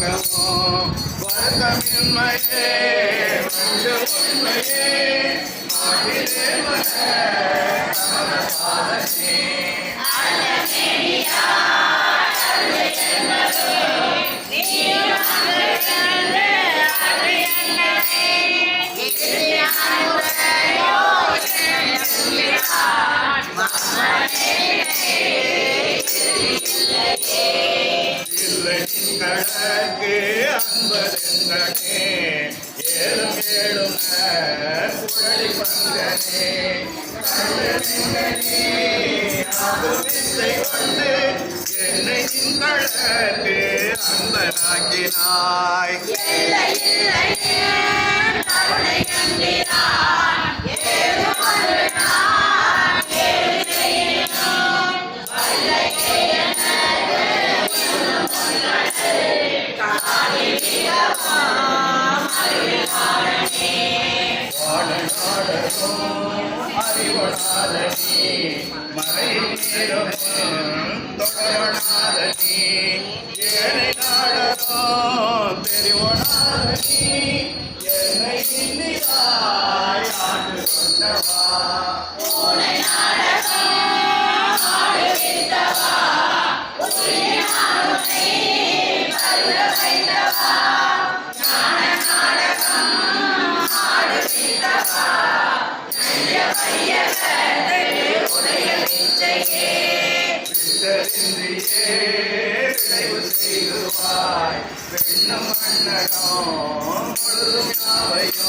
వర్గము వర్గమిన్మయే వర్గమిన్మయే. கடற்கு அன்பதெங்கனே ஏழும் ஏழும் குழலி பங்கனே என்னை கடற்கு அன்பனாக்கினாய். அறிவனாதனி மறைநீரும் தொடரணாதனி ஏனை நாடனோ தெரிவனாதனி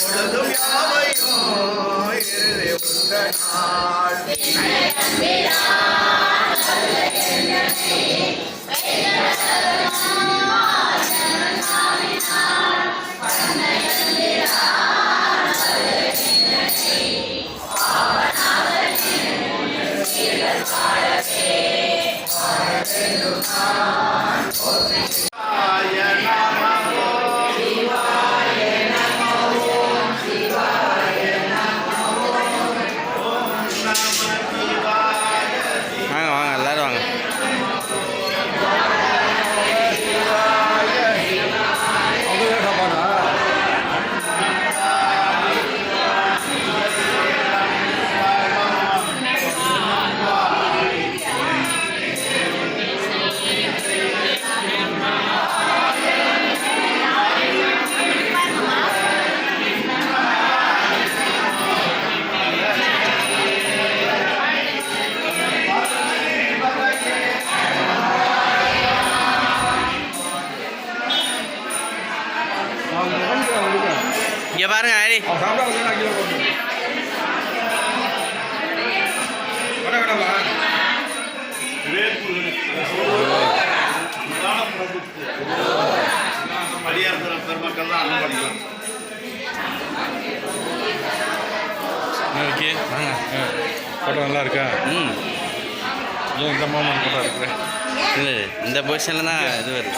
பொழுதும் யாவையும் இறுதி உற்ற நாள் ஆய இங்கே பாருங்க ஹரி பெருமக்கள் தான் அண்ணன் பண்ணிக்கலாம் நல்லா இருக்கா? ம். ஏன் இந்த மாமன் ஃபோட்டோ இருக்கிறேன் இல்லை இந்த பொசிஷனில் தான் இது வருது.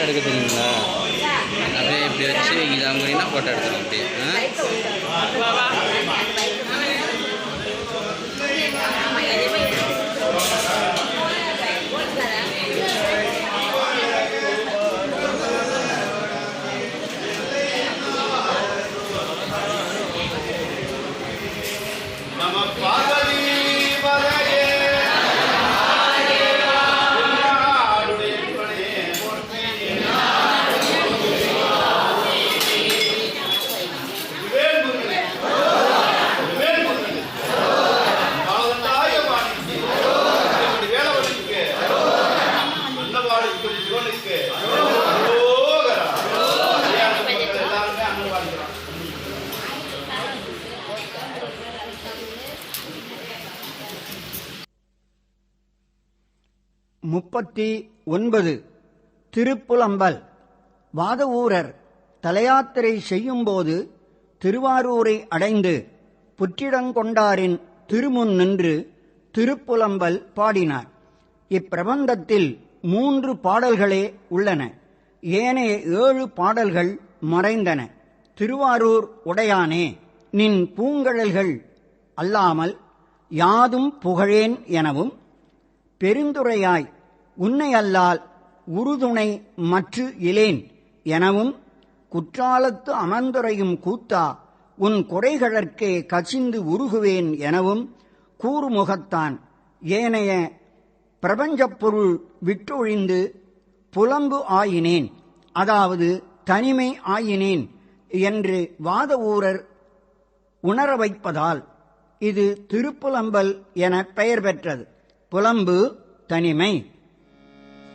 எடுக்க தெரியுங்களா? அப்படியே இப்படி வச்சு ஃபோட்டோ எடுத்துரும் அப்படியே. அன்னவாளுக்கு எல்லாருமே அண்ணன் முப்பத்தி ஒன்பது. திருப்புலம்பல். வாதவூரர் தலையாத்திரை செய்யும்போது திருவாரூரை அடைந்து புற்றிடங்கொண்டாரின் திருமுன் நின்று திருப்புலம்பல் பாடினார். இப்பிரபந்தத்தில் மூன்று பாடல்களே உள்ளன. ஏனைய ஏழு பாடல்கள் மறைந்தன. திருவாரூர் உடையானே நின் பூங்கழல்கள் அல்லாமல் யாதும் புகழேன் எனவும் பெருந்துரையாய் உன்னை அல்லால் உறுதுணை மற்று இலேன் எனவும் குற்றாலத்து அமர்ந்துரையும் கூத்தா உன் குறைகளற்கே கசிந்து உருகுவேன் எனவும் கூறுமுகத்தான். ஏனைய பிரபஞ்சப் பொருள் விட்டொழிந்து புலம்பு ஆயினேன். அதாவது தனிமை ஆயினேன் என்று வாதவூரர் உணர வைப்பதால் இது திருப்புலம்பல் என பெயர் பெற்றது. புலம்பு தனிமை.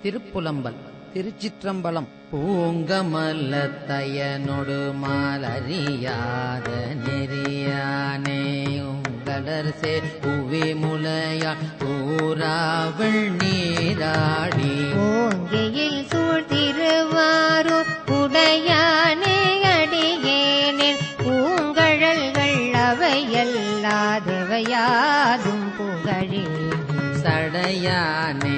திருப்புலம்பல் திருச்சிற்றம்பலம். பூங்கமல்லத்தயனொடு மாலறியாத நெறியானே. மலர்சே புவி முலையா பூராவள் நீராடி. ஓங்கியை சூழ்த்திருவாரோ உடையானே அடியேனின் பூங்கழல்கள் அவையல்லாதவையாதும் புகழே. சடையானே